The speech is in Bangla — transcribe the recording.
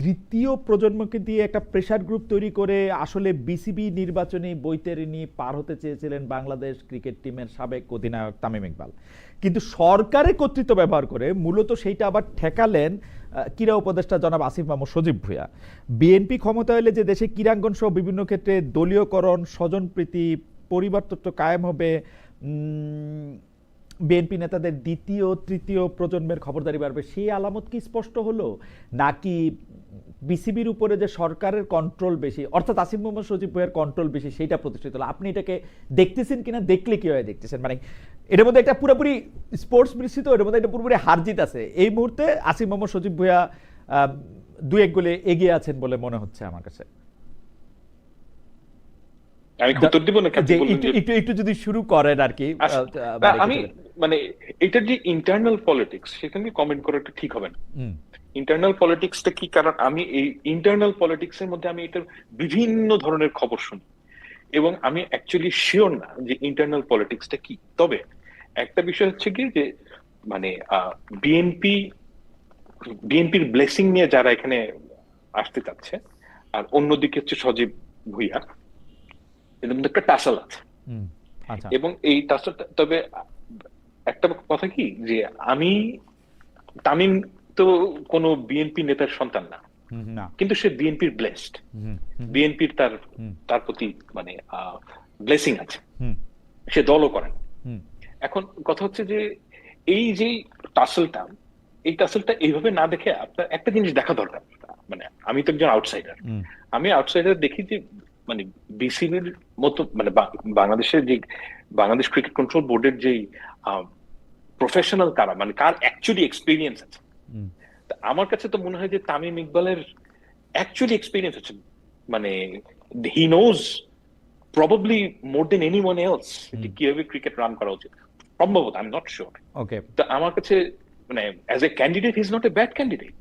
দ্বিতীয় প্রজন্মকে দিয়ে একটা প্রেসার গ্রুপ তৈরি করে আসলে বিসিবি নির্বাচনী বৈতরণী পার হতে চেয়েছিলেন বাংলাদেশ ক্রিকেট টিমের সাবেক অধিনায়ক তামিম ইকবাল। কিন্তু সরকারের কর্তৃত্ব ব্যবহার করে মূলত সেইটা আবার ঠেকালেন ক্রীড়া উপদেষ্টা জনাব আসিফ মাহমুদ সজীব ভূয়া বিএনপি ক্ষমতা এলে যে দেশে ক্রীড়াঙ্গন সহ বিভিন্ন ক্ষেত্রে দলীয়করণ, স্বজনপ্রীতি, পরিবারতত্ত্ব কায়েম হবে বিএনপি নেতাদের দ্বিতীয় তৃতীয় প্রজন্মের খবরদারি বাড়বে সেই আলামত কি স্পষ্ট হলো? নাকি বিসিবির উপরে যে সরকারের কন্ট্রোল বেশি অর্থাৎ আসিফ মোহাম্মদ সজিব ভাইয়ের কন্ট্রোল বেশি সেইটা প্রতিষ্ঠিত হলো? আপনি এটাকে দেখতেছেন কিনা দেখলে কীভাবে দেখতেছেন? মানে এটার মধ্যে একটা পুরোপুরি স্পোর্টস মিশ্রিত এটার মধ্যে একটা পুরোপুরি হারজিত আছে। এই মুহূর্তে আসিফ মোহাম্মদ সজিব ভুয়া আহ, দু এক গোলে এগিয়ে আছেন বলে মনে হচ্ছে আমার কাছে। আমি উত্তর দিব না একটু একটু যদি শুরু করেন আর কি আমি মানে এটা যে ইন্টারনাল পলিটিক্স সেখানে কমেন্ট করাটা ঠিক হবে না। ইন্টারনাল পলিটিক্সটা কি? কারণ আমি এই ইন্টারনাল পলিটিক্স এর মধ্যে আমি এটার বিভিন্ন ধরনের খবর শুনি। এবং আমি অ্যাকচুয়ালি শিওর না যে ইন্টারনাল পলিটিক্সটা কি। তবে একটা বিষয় হচ্ছে কি যে মানে বিএনপি বিএনপির ব্লেসিং নিয়ে যারা এখানে আসতে চাচ্ছে আর অন্যদিকে হচ্ছে সজীব ভুইয়া এদের মধ্যে একটা টাসাল আছে। আচ্ছা। এবং এই টাসালটা তবে একটা কথা কি? যে আমি তামিম তো কোনো বিএনপি নেতার সন্তান না। কিন্তু সে বিএনপির ব্লেসড বিএনপির তার তার প্রতি মানে ব্লেসিং আছে। সে দলও করেন। এখন কথা হচ্ছে যে এই যে টাসেলটা এই টাসেলটা এইভাবে না দেখে আপনার একটা জিনিস দেখা দরকার। মানে আমি তো একজন আউটসাইডার আমি আউটসাইডার দেখি যে মানে বিসিবির মতো মানে বাংলাদেশের যে বাংলাদেশ ক্রিকেট কন্ট্রোল বোর্ডের যে প্রফেশনাল কারা মানে কার অ্যাকচুয়ালি এক্সপিরিয়েন্স আছে। আমার কাছে তো মনে হয় যে তামিম ইকবালের অ্যাকচুয়ালি এক্সপিরিয়েন্স আছে। মানে he knows probably more than anyone else যে কীভাবে ক্রিকেট রান করা উচিত। সম্ভবত I am not sure okay তো আমার কাছে মানে as a candidate is not a bad candidate